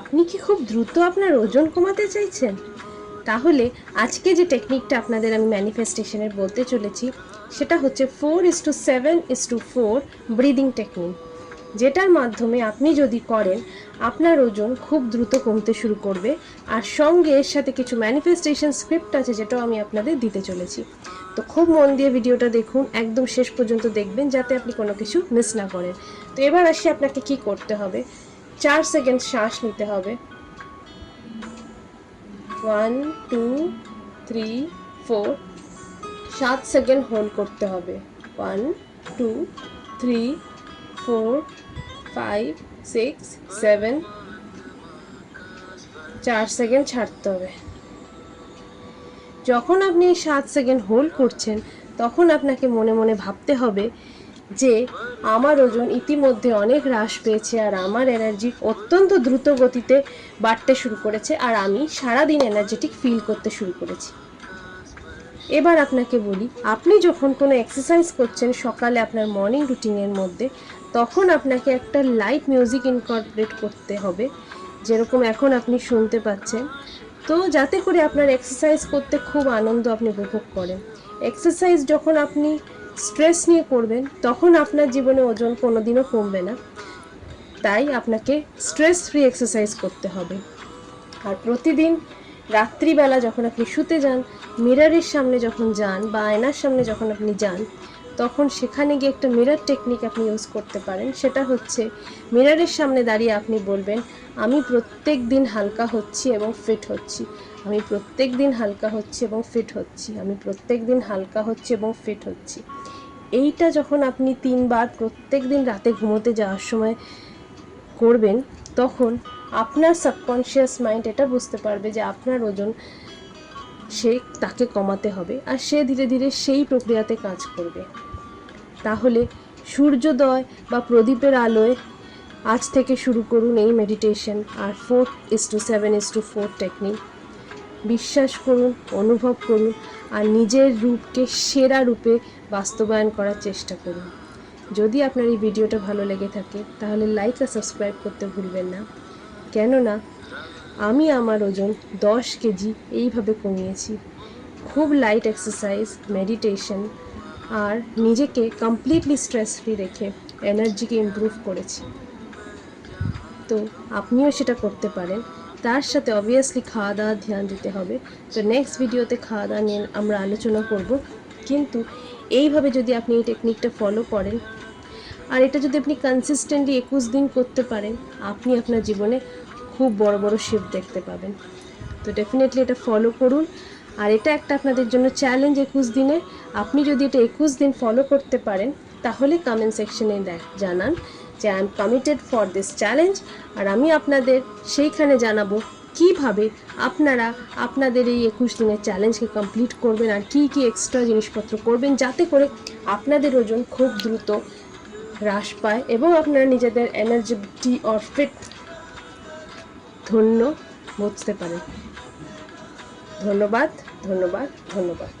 আপনি কি খুব দ্রুত আপনার ওজন কমাতে চাইছেন? তাহলে আজকে যে টেকনিকটা আপনাদের আমি ম্যানিফেস্টেশনের বলতে চলেছি, সেটা হচ্ছে four is two seven is two four breathing technique যেটার মাধ্যমে আপনি যদি করেন, আপনার ওজন খুব দ্রুত কমতে শুরু করবে। আর সঙ্গে এর সাথে কিছু ম্যানিফেস্টেশন স্ক্রিপ্ট আছে, যেটাও আমি আপনাদের দিতে চলেছি। তো খুব মন দিয়ে ভিডিওটা দেখুন, একদম শেষ পর্যন্ত দেখবেন, যাতে আপনি কোনো কিছু মিস না করেন। তো এবার আসি আপনাকে কি করতে হবে। চার সেকেন্ড শ্বাস নিতে হবে। ওয়ান টু থ্রি ফোর সাত সেকেন্ড হোল্ড করতে হবে। One two three four five six seven চার সেকেন্ড ছাড়তে হবে। যখন আপনি সাত সেকেন্ড হোল্ড করছেন, তখন আপনাকে মনে মনে ভাবতে হবে যে আমার ওজন ইতিমধ্যে অনেক হ্রাস পেয়েছে আর আমার এনার্জি অত্যন্ত দ্রুত গতিতে বাড়তে শুরু করেছে আর আমি সারাদিন এনার্জেটিক ফিল করতে শুরু করেছি। এবার আপনাকে বলি, আপনি যখন কোনো এক্সারসাইজ করছেন সকালে আপনার মর্নিং রুটিনের মধ্যে, তখন আপনাকে একটা লাইট মিউজিক ইনকর্পোরেট করতে হবে, যেরকম এখন আপনি শুনতে পাচ্ছেন। তো যাতে করে আপনার এক্সারসাইজ করতে খুব আনন্দ আপনি উপভোগ করেন। এক্সারসাইজ যখন আপনি স্ট্রেস নিয়ে করবেন তখন আপনার জীবনে ওজন কোনো দিনও কমবে না। তাই আপনাকে স্ট্রেস ফ্রি এক্সারসাইজ করতে হবে। আর প্রতিদিন রাত্রিবেলা যখন আপনি শুতে যান, মিরারের সামনে যখন যান বা আয়নার সামনে যখন আপনি যান, তখন সেখানে গিয়ে একটা মিরর টেকনিক আপনি ইউজ করতে পারেন। সেটা হচ্ছে মিরারের সামনে দাঁড়িয়ে আপনি বলবেন, আমি প্রত্যেক দিন হালকা হচ্ছি এবং ফিট হচ্ছি। আমি প্রত্যেক দিন হালকা হচ্ছি এবং ফিট হচ্ছি। আমি প্রত্যেক দিন হালকা হচ্ছি এবং ফিট হচ্ছি। এইটা যখন আপনি তিনবার প্রত্যেক দিন রাতে ঘুমোতে যাওয়ার সময় করবেন, তখন আপনার সাবকনশিয়াস মাইন্ড এটা বুঝতে পারবে যে আপনার ওজন সে তাকে কমাতে হবে আর সে ধীরে ধীরে সেই প্রক্রিয়াতে কাজ করবে। তাহলে সূর্যোদয় বা প্রদীপের আলোয় আজ থেকে শুরু করুন এই meditation R four is two seven is two four technique বিশ্বাস করুন, অনুভব করুন আর নিজের রূপকে সেরা রূপে বাস্তবায়ন করার চেষ্টা করুন। যদি আপনার এই ভিডিওটা ভালো লেগে থাকে, তাহলে লাইক আর সাবস্ক্রাইব করতে ভুলবেন না। কেননা, আমি আমার ওজন দশ কেজি এইভাবে কমিয়েছি। খুব লাইট এক্সারসাইজ মেডিটেশন আর নিজেকে কমপ্লিটলি স্ট্রেস ফ্রি রেখে এনার্জিকে ইমপ্রুভ করেছি। তো আপনিও সেটা করতে পারেন। তার সাথে অবভিয়াসলি খাওয়া দাওয়ার ধ্যান দিতে হবে। তো নেক্সট ভিডিওতে খাওয়া দাওয়া নিয়ে আমরা আলোচনা করব। কিন্তু এইভাবে যদি আপনি এই টেকনিকটা ফলো করেন, আর এটা যদি আপনি কনসিস্টেন্টলি একুশ দিন করতে পারেন, আপনি আপনার জীবনে খুব বড় বড় শিফট দেখতে পাবেন। তো ডেফিনেটলি এটা ফলো করুন। আর এটা একটা আপনাদের জন্য চ্যালেঞ্জ একুশ দিনে। আপনি যদি এটা একুশ দিন ফলো করতে পারেন, তাহলে কমেন্ট সেকশনে দেখ জানান যে I am committed for this challenge আর আমি আপনাদের সেইখানে জানাব কীভাবে আপনারা আপনাদের এই একুশ দিনের চ্যালেঞ্জকে কমপ্লিট করবেন আর কী কী এক্সট্রা জিনিসপত্র করবেন যাতে করে আপনাদের ওজন খুব দ্রুত হ্রাস পায় এবং আপনারা নিজেদের এনার্জি অর ফিট ধন্য বুঝতে পারেন। ধন্যবাদ ধন্যবাদ ধন্যবাদ।